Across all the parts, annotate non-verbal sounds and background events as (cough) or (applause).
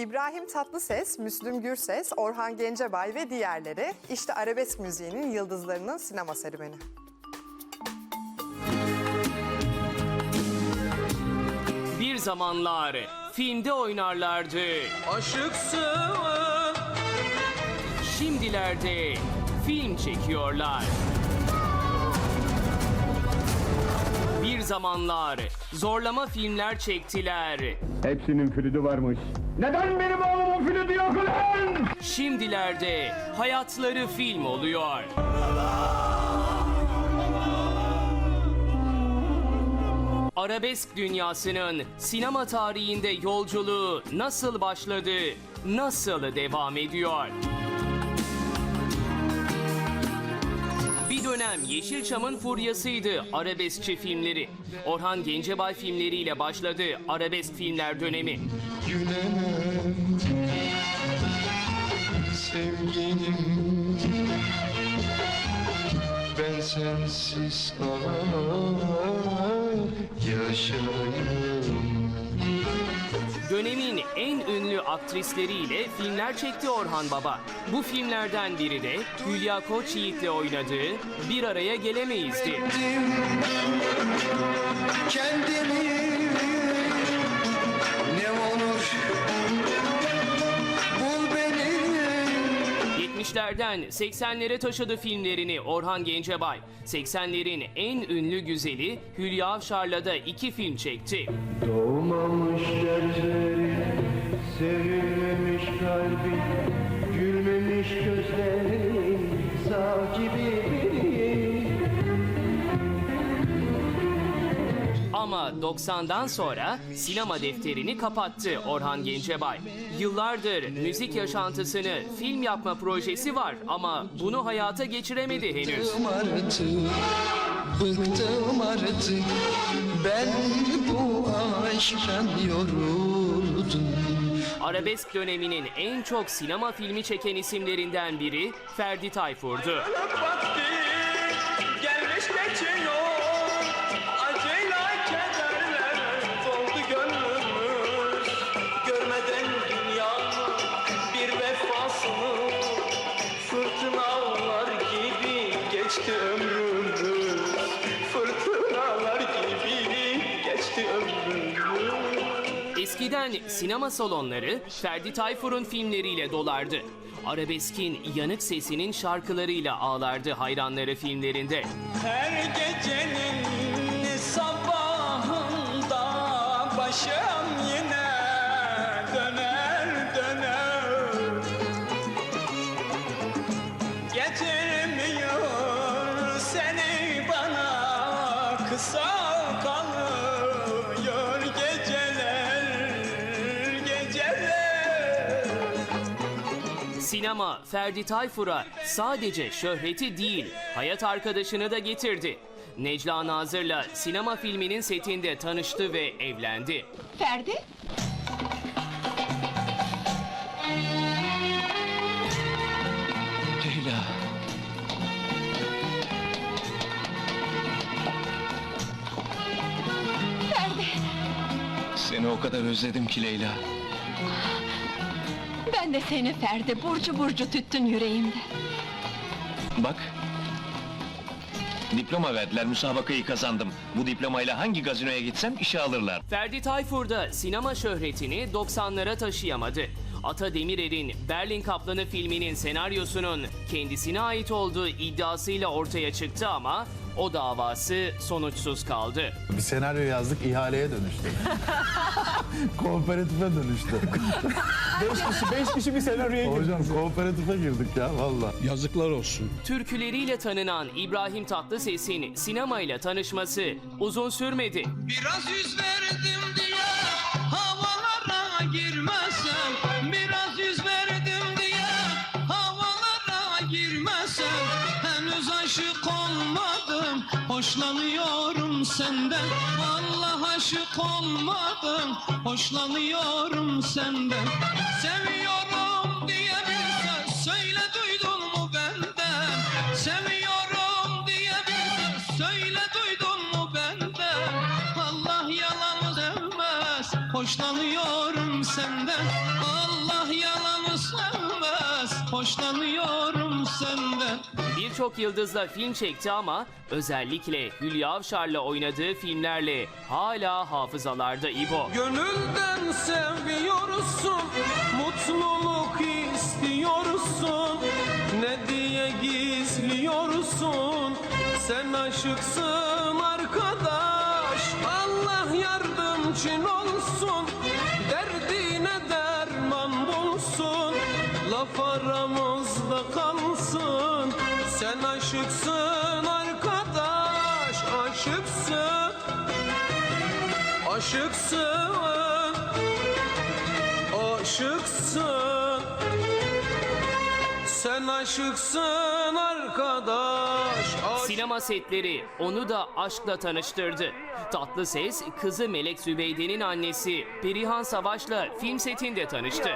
İbrahim Tatlıses, Müslüm Gürses, Orhan Gencebay ve diğerleri işte arabesk müziğinin yıldızlarının sinema serüveni. Bir zamanlar filmde oynarlardı. Aşıksın Şimdilerde film çekiyorlar. Zamanlar zorlama filmler çektiler. Hepsinin flütü varmış. Neden benim oğlumun flütü yok ulan? Şimdilerde hayatları film oluyor. Arabesk dünyasının sinema tarihinde yolculuğu nasıl başladı, nasıl devam ediyor? Dönem Yeşilçam'ın furyasıydı arabeskçi filmleri. Orhan Gencebay filmleriyle başladı arabesk filmler dönemi. gülemem sevgilim ben sensiz yaşayamam Dönemin en ünlü aktrisleriyle filmler çekti Orhan Baba. Bu filmlerden biri de Hülya Koçyiğit'le oynadığı Bir Araya Gelemeyiz'di. kendimi ne olur bul beni 70'lerden 80'lere taşıdı filmlerini Orhan Gencebay. 80'lerin en ünlü güzeli Hülya Avşar'la da iki film çekti. Doğmamış gözleri, Ama 90'dan sonra sinema defterini kapattı Orhan Gencebay. Yıllardır müzik yaşantısını film yapma projesi var ama bunu hayata geçiremedi henüz. Bıktım artık, bıktım artık Ben bu aşktan yoruldum Arabesk döneminin en çok sinema filmi çeken isimlerinden biri Ferdi Tayfur'du. Eskiden sinema salonları Ferdi Tayfur'un filmleriyle dolardı. Arabeskin yanık sesinin şarkılarıyla ağlardı hayranları filmlerinde. Her gecenin Sinema Ferdi Tayfur'a sadece şöhreti değil, hayat arkadaşını da getirdi. Necla Nazır'la sinema filminin setinde tanıştı ve evlendi. Ferdi? Leyla Ferdi. seni o kadar özledim ki Leyla Ben de seni Ferdi burcu burcu tüttün yüreğimde. Bak. Diploma verdiler, müsabakayı kazandım. Bu diplomayla hangi gazinoya gitsem işe alırlar. Ferdi Tayfur da sinema şöhretini 90'lara taşıyamadı. Ata Demirer'in Berlin Kaplanı filminin senaryosunun kendisine ait olduğu iddiasıyla ortaya çıktı ama o davası sonuçsuz kaldı. Bir senaryo yazdık, ihaleye dönüştü. (laughs) Kooperatife dönüştü. (laughs) Beş kişi, beş kişi bir senaryoya girdi. Hocam kooperatife girdik ya valla. Yazıklar olsun. Türküleriyle tanınan İbrahim Tatlıses'in sinemayla tanışması uzun sürmedi. Biraz yüz verdim diye havalara girmesem hoşlanıyorum senden. Allah aşık olmadım hoşlanıyorum senden. Seviyorum diye bir söz söyle duydun mu benden? Seviyorum diye bir söz söyle duydun mu benden? Allah yalan sevmez Hoşlanıyorum senden. Allah hoşlanıyorum senden Birçok yıldızla film çekti ama özellikle Hülya Avşar'la oynadığı filmlerle hala hafızalarda İbo. Gönülden seviyorsun, mutluluk istiyorsun. Ne diye gizliyorsun, sen aşıksın arkadaş. Allah yardımcın olsun, derdine derman bulsun. Laf aramızda kalsın, sen aşıksın arkadaş, aşıksın. Aşıksın Aşıksın Sen aşıksın arkadaş Aş- Sinema setleri onu da aşkla tanıştırdı. Tatlı ses kızı Melek Zübeyde'nin annesi Perihan Savaş'la film setinde tanıştı.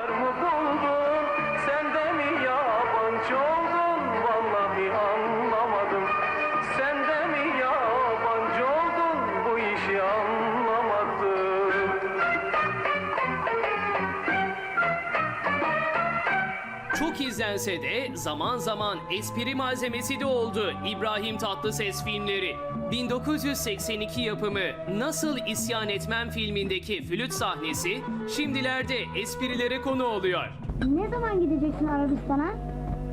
İzlense de zaman zaman espri malzemesi de oldu İbrahim Tatlıses filmleri. 1982 yapımı Nasıl İsyan Etmem filmindeki flüt sahnesi şimdilerde esprilere konu oluyor. Ne zaman gideceksin Arabistan'a?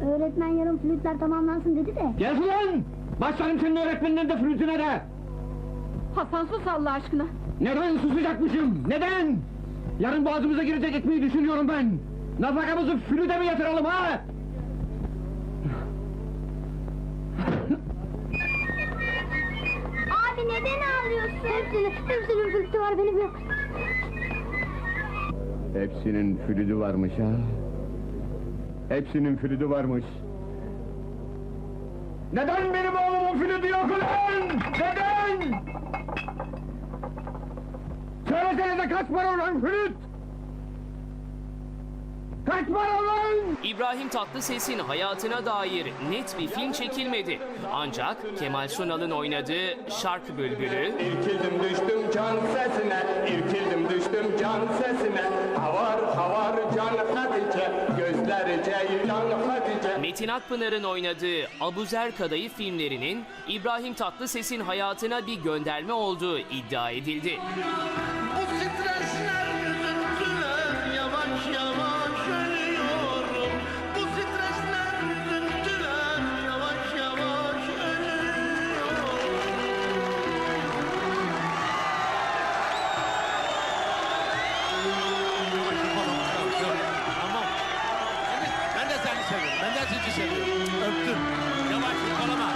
Öğretmen yarın flütler tamamlansın dedi de. Gel ulan! Başlarım senin öğretmeninin de flütüne de! Hasan sus Allah aşkına. Neden susacakmışım? Neden? Yarın boğazımıza girecek ekmeği düşünüyorum ben. Nafakamızı flüte mi yatıralım ha? Abi neden ağlıyorsun? Hepsinin, hepsinin flütü var benim yok. Hepsinin flütü varmış ha. Hepsinin flütü varmış. Neden benim oğlumun flütü yok ulan? Neden? Söylesenize kaç para olan flüt? Kaç para lan? İbrahim Tatlıses'in hayatına dair net bir film çekilmedi. Ancak Kemal Sunal'ın oynadığı Şark Bülbülü, İrkildim düştüm can sesine, irkildim düştüm can sesine. Havar havar can Hatice, gözleri ceylan Hatice. Metin Akpınar'ın oynadığı Abuzer Kadayıf filmlerinin İbrahim Tatlıses'in hayatına bir gönderme olduğu iddia edildi. Bu sizi seviyorum. Öptüm. Yavaş yıkalama.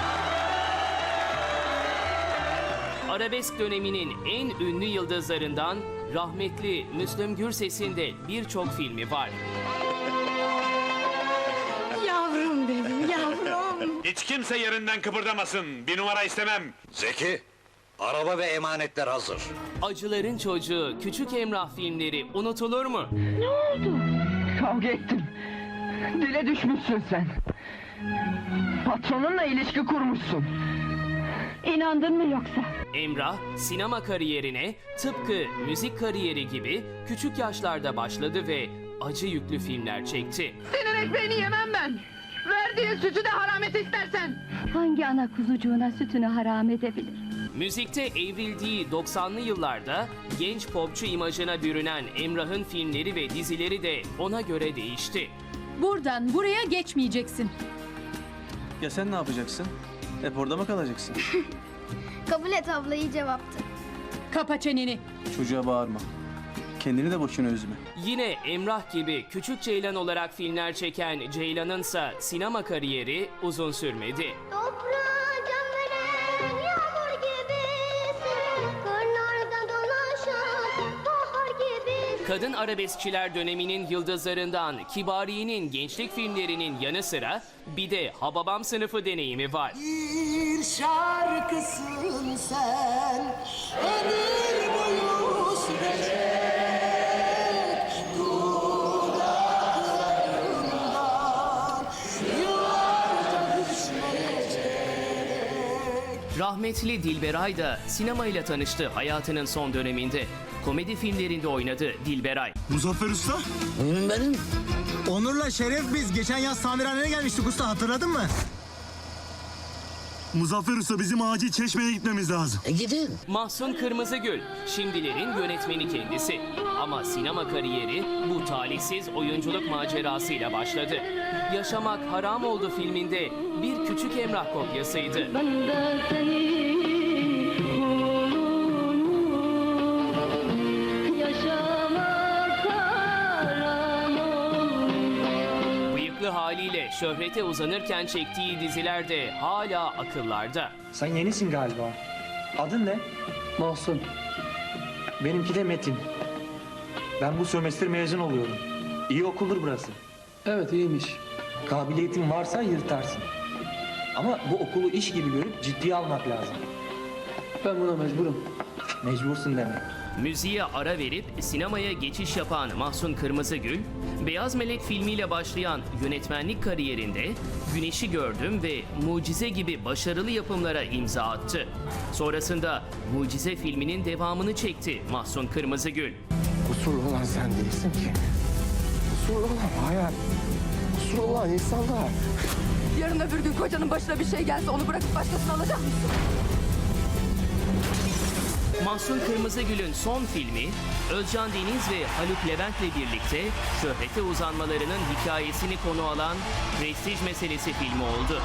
Arabesk döneminin en ünlü yıldızlarından rahmetli Müslüm Gürses'in de birçok filmi var. Yavrum benim yavrum. Hiç kimse yerinden kıpırdamasın. Bir numara istemem. Zeki, araba ve emanetler hazır. Acıların Çocuğu, Küçük Emrah filmleri unutulur mu? Kavga ettim Dile düşmüşsün sen Patronunla ilişki kurmuşsun İnandın mı yoksa? Emrah, sinema kariyerine tıpkı müzik kariyeri gibi küçük yaşlarda başladı ve acı yüklü filmler çekti. Senin ekmeğini yemem ben Verdiğin sütü de haram et istersen Hangi ana kuzucuğuna sütünü haram edebilir? Müzikte evrildiği 90'lı yıllarda genç popçu imajına bürünen Emrah'ın filmleri ve dizileri de ona göre değişti. Buradan buraya geçmeyeceksin. Ya sen ne yapacaksın? Hep orada mı kalacaksın? (laughs) Kabul et abla iyi cevaptı. Kapa çeneni. Çocuğa bağırma. Kendini de boşuna üzme. Yine Emrah gibi Küçük Ceylan olarak filmler çeken Ceylan'ınsa sinema kariyeri uzun sürmedi. Toprağa Kadın arabeskçiler döneminin yıldızlarından Kibariye'nin gençlik filmlerinin yanı sıra bir de Hababam sınıfı deneyimi var. Bir şarkısın sen Ömür boyu sürecek Dudaklarından Yıllarca düşmeyecek Rahmetli Dilberay da sinemayla tanıştı hayatının son döneminde. Komedi filmlerinde oynadı Dilberay. Benim Onur'la Şeref biz geçen yaz tamirhaneye gelmiştik usta hatırladın mı? Muzaffer Usta bizim acil çeşmeye gitmemiz lazım. Mahsun Kırmızıgül, şimdilerin yönetmeni kendisi. Ama sinema kariyeri bu talihsiz oyunculuk macerasıyla başladı. Yaşamak Haram Oldu filminde bir küçük Emrah kopyasıydı. Ben de seni şöhrete uzanırken çektiği diziler de hala akıllarda. Sen yenisin galiba. Adın ne? Mahsun. Benimki de Metin. Ben bu sömestr mezun oluyorum. İyi okuldur burası. Evet iyiymiş. Kabiliyetin varsa yırtarsın. Ama bu okulu iş gibi görüp ciddiye almak lazım. Ben buna mecburum. Mecbursun demek. Müziğe ara verip sinemaya geçiş yapan Mahsun Kırmızıgül, Beyaz Melek filmiyle başlayan yönetmenlik kariyerinde Güneşi Gördüm ve Mucize gibi başarılı yapımlara imza attı. Sonrasında Mucize filminin devamını çekti Mahsun Kırmızıgül. Kusurlu olan sen değilsin ki. Kusurlu olan hayat. Kusurlu olan insanlar. Yarın öbür gün kocanın başına bir şey gelse onu bırakıp başkasını alacak mısın? Mahsun Kırmızıgül'ün son filmi, Özcan Deniz ve Haluk Levent'le birlikte şöhrete uzanmalarının hikayesini konu alan Prestij Meselesi filmi oldu.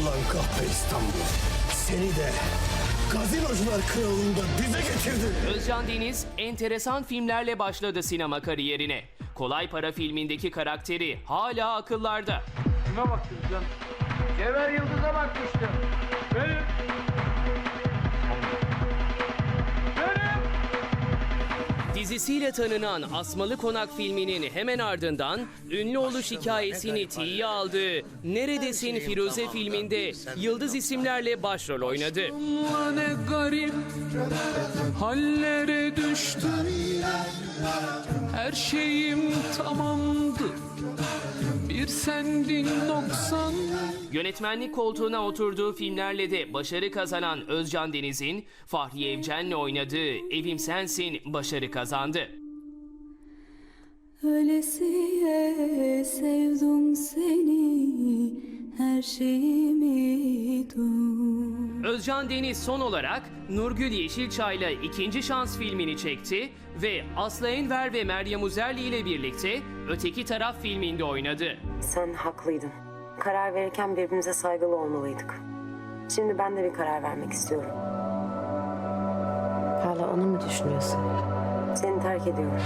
Ulan kahpe İstanbul. Seni de gazinocular kralında bize getirdin. Özcan Deniz enteresan filmlerle başladı sinema kariyerine. Kolay Para filmindeki karakteri hala akıllarda. Kime baktın can? Cevher Yıldız'a bakmıştım. Dizisiyle tanınan Asmalı Konak filminin hemen ardından ünlü oluş hikayesini tiye aldığı Neredesin Firuze filminde yıldız isimlerle başrol oynadı. Ne garip hallere düştüm. Her şeyim tamamdı Bir sendin noksan Yönetmenlik koltuğuna oturduğu filmlerle de başarı kazanan Özcan Deniz'in Fahriye Evcen'le oynadığı Evim Sensin başarı kazandı. Öylesiye sevdim seni her şeyimi dur. Özcan Deniz son olarak Nurgül Yeşilçay'la ikinci şans filmini çekti ve Aslı Enver ve Meryem Uzerli ile birlikte Öteki Taraf filminde oynadı. Sen haklıydın. Karar verirken birbirimize saygılı olmalıydık. Şimdi ben de bir karar vermek istiyorum. Hala onu mu düşünüyorsun? Seni terk ediyorum.